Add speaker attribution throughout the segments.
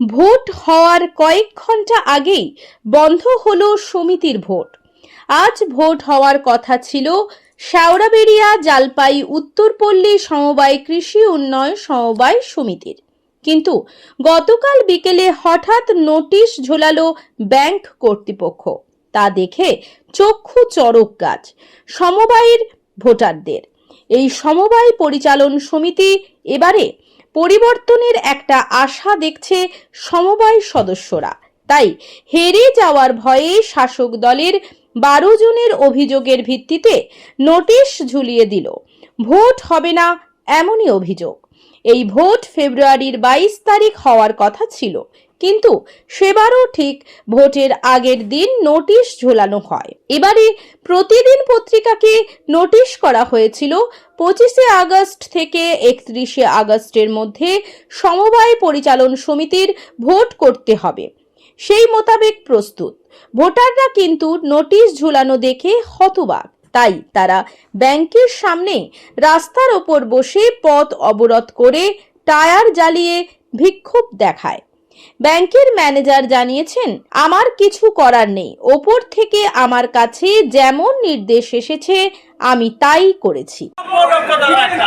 Speaker 1: Vote হওয়ার কয়েক ঘণ্টা আগেই বন্ধ হলো সমিতির ভোট। আজ ভোট হওয়ার কথা ছিল শেওড়াবেড়িয়া জালপাই উত্তরপল্লী সমবায় কৃষি উন্নয়ন সমবায় সমিতির। কিন্তু গতকাল বিকেলে হঠাৎ নোটিশ ঝোলালো ব্যাংক কর্তৃপক্ষ। তা দেখে চক্ষু চড়ক গাছ সমবায়ের ভোটারদের। এই সমবায় পরিচালন সমিতি এবারে পরিবর্তনের একটা আশা দেখছে সমবায় সদস্যরা। তাই হেরে যাওয়ার ভয়ে শাসক দলের বারো জনের অভিযোগের ভিত্তিতে নোটিশ ঝুলিয়ে দিল। ভোট হবে না এমনই অভিযোগ। এই ভোট ফেব্রুয়ারির বাইশ তারিখ হওয়ার কথা ছিল। কিন্তু সেবারও ঠিক ভোটের আগের দিন নোটিশ ঝোলানো হয়। এবারে প্রতিদিন পত্রিকাকে নোটিশ করা হয়েছিল পঁচিশে আগস্ট থেকে একত্রিশে আগস্টের মধ্যে সমবায় পরিচালন সমিতির ভোট করতে হবে। সেই মোতাবেক প্রস্তুত। ভোটাররা কিন্তু নোটিশ ঝুলানো দেখে হতবাক। তাই তারা ব্যাংকের সামনে রাস্তার ওপর বসে পথ অবরোধ করে টায়ার জ্বালিয়ে বিক্ষোভ দেখায়। ব্যাংকের ম্যানেজার জানিয়েছেন আমার কিছু করার নেই। ওপর থেকে আমার কাছে যেমন নির্দেশ এসেছে আমি তাই করেছি।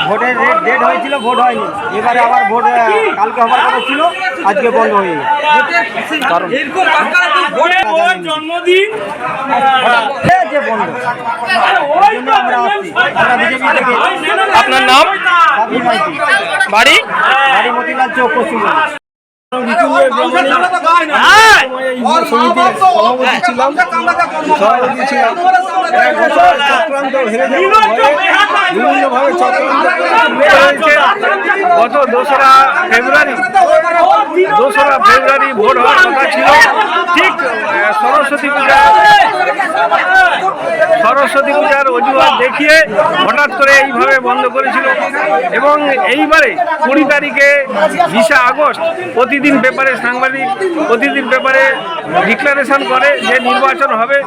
Speaker 2: ভোটের রেট ডেট হয়েছিল ভোট হয়নি। এবারে আবার ভোট কালকে হবার কথা ছিল আজকে বন্ধ হয়ে গেছে কারণ
Speaker 3: ওর জন্মদিন
Speaker 2: যে বন্ধ। এই জন্য আমরা আসছি। আমরা বিজেপি থেকে
Speaker 3: আপনার নাম? বাড়ি?
Speaker 2: বাড়ি মতিলাল চৌক পশ্চিমবঙ্গ।
Speaker 3: গত দোসরা ফেব্রুয়ারি দোসরা ফেব্রুয়ারি ভোট হওয়ার কথা ছিল। ঠিক সরস্বতী পূজা সরস্বতী পূজার অজুহাত দেখিয়ে হঠাৎ করে এইভাবে বন্ধ করেছিল। এবং এইবারে কুড়ি তারিখে বিশে আগস্ট প্রতিদিন পেপারে সাংবাদিক, প্রতিদিন পেপারে ডিক্লারেশন করে যে নির্বাচন হবে,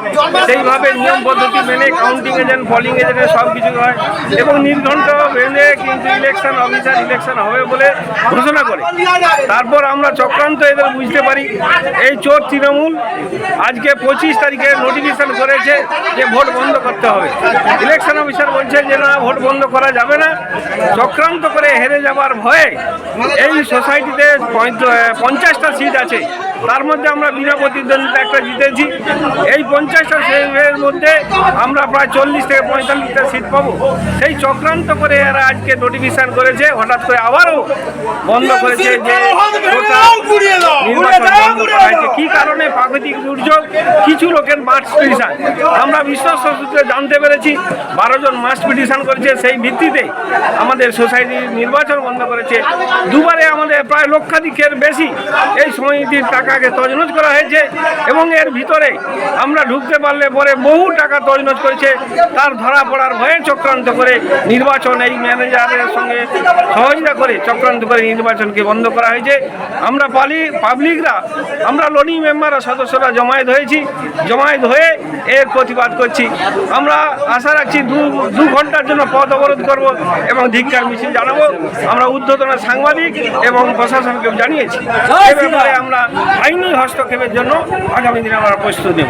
Speaker 3: সেইভাবে নিয়ম পদ্ধতি মেনে কাউন্টিং এজেন্ট পলিং এজেন্ট সব কিছু হয় এবং নির্ঘণ্ট মেনে কিন্তু ইলেকশন অফিসার ইলেকশন হবে বলে ঘোষণা করে। তারপর আমরা চক্রান্ত এদের বুঝতে পারি। এই চোর তৃণমূল আজকে পঁচিশ তারিখে নোটিফিকেশন করেছে যে ভোট বন্ধ করতে হবে। ইলেকশন অফিসার বলছে যে, না, ভোট বন্ধ করা যাবে না। চক্রান্ত করে হেরে যাবার ভয়ে এই সোসাইটিতে পঞ্চাশটা সিট আছে। তার মধ্যে আমরা বিনা প্রতিদ্বন্দ্বিতা একটা জিতেছি। এই পঞ্চাশটা সিটের মধ্যে আমরা প্রায় চল্লিশ থেকে পঁয়তাল্লিশটা সিট পাবো। সেই চক্রান্ত করে এরা আজকে নোটিফিকেশন করেছে হঠাৎ করে আবারও বন্ধ করেছে যে নির্বাচন বন্ধ করা হয়েছে। কি কারণে? প্রাকৃতিক দুর্যোগ কিছু লোকের মার্চ পিটিশন। আমরা বিশ্বস্ত সূত্রে জানতে পেরেছি বারো জন মার্চ পিটিশন করেছে। সেই ভিত্তিতে আমাদের সোসাইটির নির্বাচন বন্ধ করেছে। দুবারে আমাদের প্রায় লক্ষাধিকের বেশি এই সমিতির টাকাকে তজনজ করা হয়েছে এবং এর ভিতরে আমরা ঢুকতে পারলে পরে বহু টাকা তজনজ করেছে। তার ধরা পড়ার ভয়ে চক্রান্ত করে নির্বাচন এই ম্যানেজারের সঙ্গে সহযোগিতা করে চক্রান্ত করে নির্বাচনকে বন্ধ করা হয়েছে। আমরা পালি পাবলিকরা আমরা লোনি মেম্বাররা সদস্যরা জমায়েত হয়েছি। জমায়েত হয়ে এর প্রতিবাদ করছি। আমরা আশা রাখছি দু দু ঘণ্টার জন্য পথ অবরোধ করব এবং ধিক্কার মিছিল জানাব। আমরা ঊর্ধ্বতন সাংবাদিক এবং প্রশাসনকে জানিয়েছি। এ ব্যাপারে আমরা আইনি হস্তক্ষেপের জন্য আগামী দিনে আমরা প্রস্তুত নেব।